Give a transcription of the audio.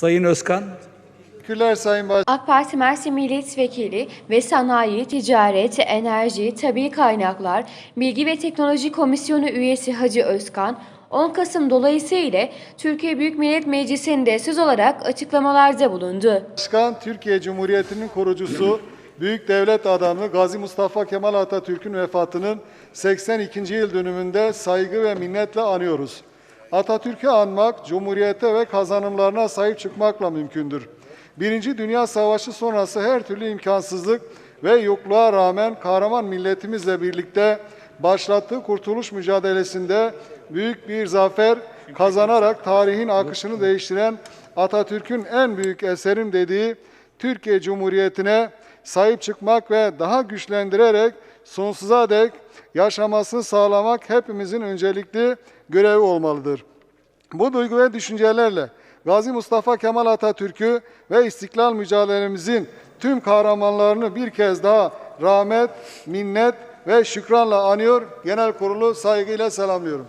Sayın Özkan. Teşekkürler Sayın Başkanım. AK Parti Mersin Milletvekili ve Sanayi, Ticaret, Enerji, Tabi Kaynaklar, Bilgi ve Teknoloji Komisyonu üyesi Hacı Özkan, 10 Kasım dolayısıyla Türkiye Büyük Millet Meclisi'nde söz olarak açıklamalarda bulundu. Başkan Türkiye Cumhuriyeti'nin kurucusu, büyük devlet adamı Gazi Mustafa Kemal Atatürk'ün vefatının 82. yıl dönümünde saygı ve minnetle anıyoruz. Atatürk'ü anmak, Cumhuriyete ve kazanımlarına sahip çıkmakla mümkündür. Birinci Dünya Savaşı sonrası her türlü imkansızlık ve yokluğa rağmen kahraman milletimizle birlikte başlattığı kurtuluş mücadelesinde büyük bir zafer kazanarak tarihin akışını değiştiren Atatürk'ün en büyük eserim dediği Türkiye Cumhuriyeti'ne sahip çıkmak ve daha güçlendirerek sonsuza dek yaşamasını sağlamak hepimizin öncelikli görevi olmalıdır. Bu duygu ve düşüncelerle Gazi Mustafa Kemal Atatürk'ü ve istiklal mücadelemizin tüm kahramanlarını bir kez daha rahmet, minnet ve şükranla anıyor. Genel kurulu saygıyla selamlıyorum.